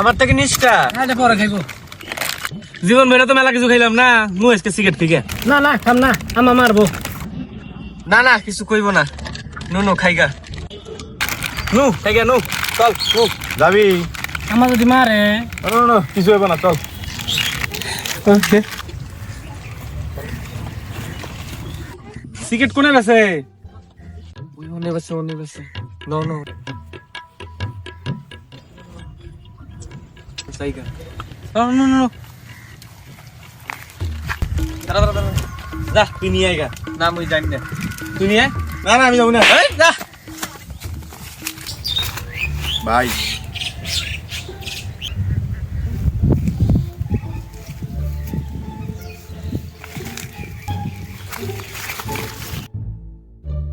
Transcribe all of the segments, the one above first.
আমার থেকে নিষ্ঠা এটা পরে খাইবো। জীবন ভরে তো মেলা কিছু খাইলাম না নু আজকে সিগারেট থেকে না না খাম না আমা মারবো। না না কিছু কইব না। নু নু খাইগা নু খাইগা নু চল নু। যাবি? আমা যদি মারে। না, না, না, কিছু হইব না চল। সিগারেট কোনে আছে ওই ওনে বেছে ওনে বেছে। No no. খাইগা no no no. দাঁড়া দাঁড়া দাঁড়া। যা তুই নিয়ে আইগা না মুই জানি না তুই নিয়ে। না না আমি যাব না। এই, যা। ভাই।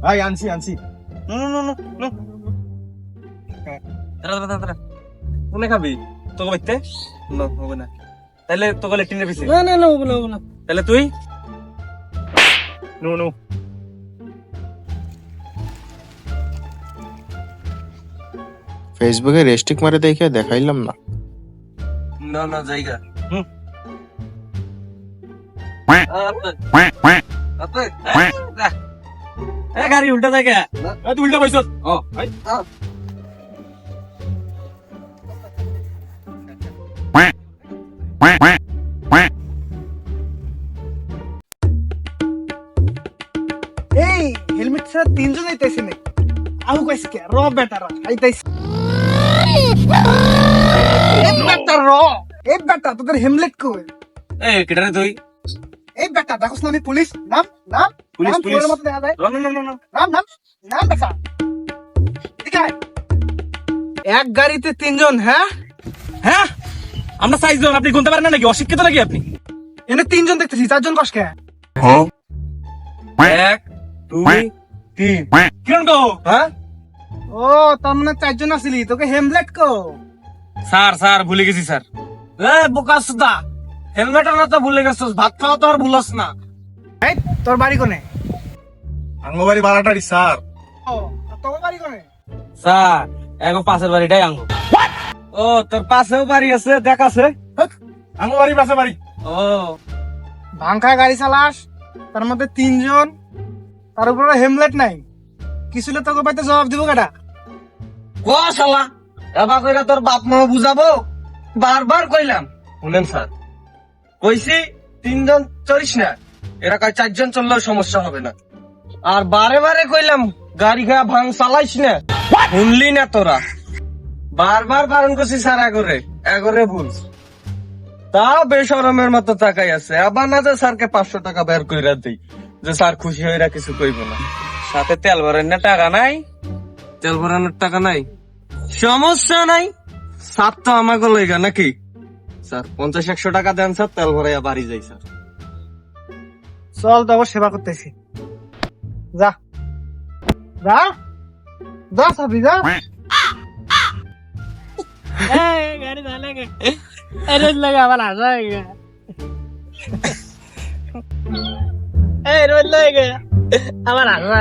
ভাই আনছি আনছি। No no no no. দাঁড়া দাঁড়া দাঁড়া। কোনে খাবি? তোকে বাইতে নো হবে না। তাহলে তোকে লেট্রিনের পিছে। না না না ওগুলো ওগুলো তাহলে তুই? No no. ফেসবুকে রেস্ট্রিক মারে দেখে দেখাইলাম না। না না জায়গা। হুম। এ গাড়ি উল্টা এ, তুই উল্টা পাইছ ও। এই হেলমেট ছাড়া তিনজন আইতাইছে নে। আউ কইছে কে? র বেটারা আইতাইছে। এই বেটা র এই বেটা তোদের হেমলেট কই? এ কেটারে তুই? এই বেটা দেখোস না আমি পুলিশ নাম নাম পুলিশ, পুলিশ। মতো দেখা যায়। নো নো নো নো নাম নাম নাম আয়। এক গাড়িতে তিনজন হ্যাঁ? হ্যাঁ? আমরা সাইজ জন আপনি গুনতে পারেন না নাকি? অশিক্ষিত নাকি আপনি? এনে তিনজন দেখতেছি চারজন কষ্ট এক দুই তিন। কিরণ গো হ্যাঁ? ও তার মানে চারজন আসিলি তোকে হেমলেট কো। স্যার স্যার ভুলে গেছি স্যার। এ বোকা সুদা হেলমেট না তো ভুলে গেছিস ভাত খাওয়া তো আর ভুলস না। এই তোর বাড়ি কোনে? আঙ্গবাড়ি বাড়াটারি স্যার। ও তোর বাড়ি কোনে? স্যার এখন পাশের বাড়িটাই আঙ্গো ও তোর পাশেও বাড়ি আছে দেখ আছে আঙ্গবাড়ি পাশে বাড়ি। ও। ভাঙা গাড়ি চালাস তার মধ্যে তিনজন তার উপরে হেমলেট নাই। কিছু হলে তোকে পাইতে জবাব দিব কেটা? ও শালা? এবার কইরা তোর বাপ মা বুঝাবো? বারবার কইলাম। শুনেন স্যার কইছি তিনজন চলিস না। এরা কয় চারজন চললেও সমস্যা হবে না। আর বারে বারে কইলাম গাড়ি ঘোড়া ভাঙ চালাইস না। শুনলি না তোরা। বারবার বারণ করছি স্যার এগরে এগরে ভুল। তা বেসরমের মতো তাকাই আছে। আবার না যে স্যারকে পাঁচশো টাকা বের কইরা দিই, যে স্যার খুশি হইরা কিছু কইব না। সাথে তেল ভরানোর টাকা নাই। তেল ভরানোর টাকা নাই। সমস্যা নাই। স্যার তো আমাকে লইগা নাকি? স্যার, পঞ্চাশ, একশো টাকা দেন স্যার, তেল ভরাইয়া বাড়ি যাই স্যার। চল তো সেবা করতেছি। যা। যা। যা, সাবি, যা। গাড়ি চালাগে রোজ লাগে। আবার আসা এই রোজ লাগে আবার আসা